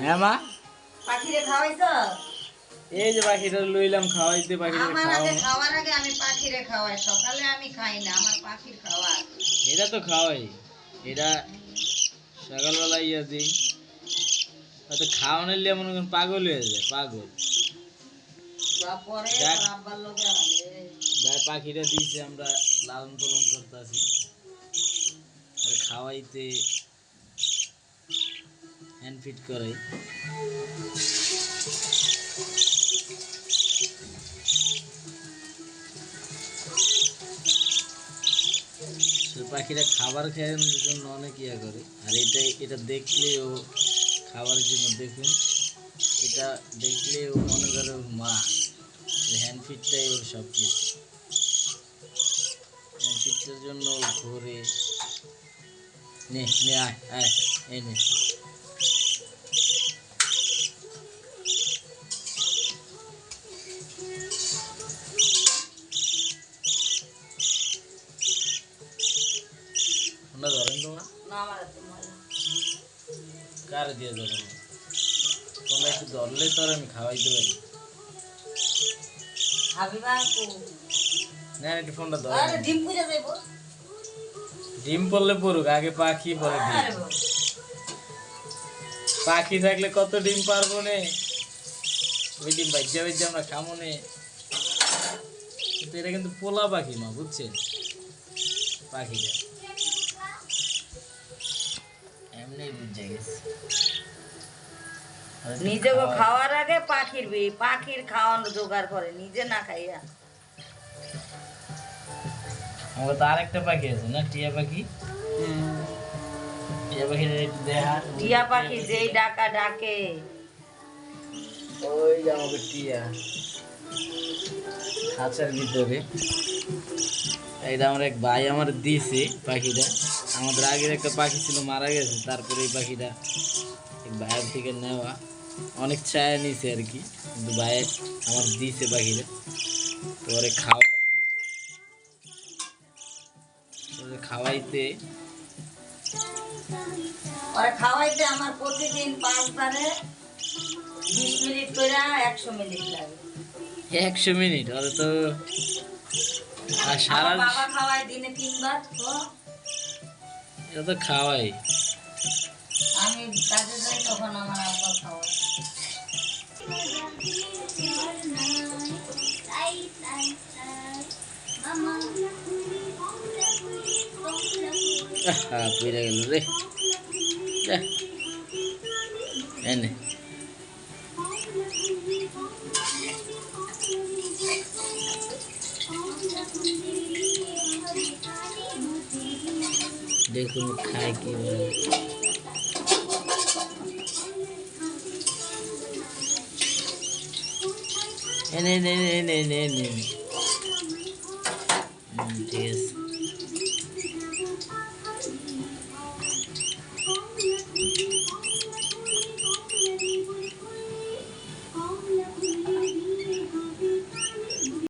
হ্যাঁ মা? পাখিরে খাওয়াইছো? এই যে পাখিটা লইলাম খাওয়াইতে পাখিটা আমার আগে খাওয়ার আগে আমি পাখিরে খাওয়াই সকালে আমি খাই না আমার পাখির খাওয়া। এটা তো খাওয়াই। এটা সকালবেলা ইয়ে দিই হয়তো খাওয়ানোর লিয়ে মনে করেন পাগল হয়ে যায় পাগল। ভাই পাখিটা দিয়েছে আমরা লালন পালন করতেছি। আর খাওয়াইতে হ্যান্ড ফিট করাই পাখিরা খাবার খাওয়ানোর জন্য অনেক ইয়া করে। আর এটা এটা দেখলে ও খাবারের জন্য দেখুন, এটা দেখলে ও মনে করে ওর মা হ্যান্ড ফিটটাই ওর সব কিছু হ্যান্ড ফিটটার জন্য ঘোরে। নে নে, আয় আয়, এই নে। কার দিয়ে ধরেন তোমরা একটু ধরলে তো আর আমি খাওয়াইতে পারি। না একটু ফোনটা ধরেন ডিম পড়লে পড়ুক আগে পাখি পরে ডিম? পাখি থাকলে কত ডিম পারব নে? ওই ডিম বাজ্যা বাজ্যা আমরা খামো নে। কিন্তু এটা কিন্তু পোলা পাখি মা বুঝছেন? পাখিটা। বুঝে গেছে নিজে গো খাওয়ার আগে পাখির বি পাখির খাওয়ানো জোগাড় করে নিজে না খাইয়া। আমার তো আরেকটা পাখি আছে না টিয়া পাখি? টিয়া পাখি টিয়া পাখি যেই ডাকা ডাকে। ওই যে আমাকে টিয়া। খাঁচার ভিতরে। এটা আমার এক ভাই আমার দিছে পাখিটা। আমাদের আগের একটা পাখি ছিল মারা গেছে। তারপরে এই পাখিটা ভাইয়ের থেকে নেওয়া। অনেক ছায়া নিছে আর কি কিন্তু ভাই আমার দিছে পাখিটা। ওরে খাওয়াই। খাওয়াইতে ওরা খাওয়াইতে আমার প্রতিদিন পাঁচবারে বিশ মিনিট করে একশো মিনিট লাগে। একশো মিনিট? ওরে তো আর সারা বাবা খাওয়ায় দিনে তিনবার তো এটা তো খাওয়াই। আমি কাজে যাই তখন আমার আব্বা খাওয়ায়। হ্যাঁ গেল রে। এনে দেখুন খায় কি বলে এনে এনে এনে এনে এনে এনে হুম, ঠিক আছে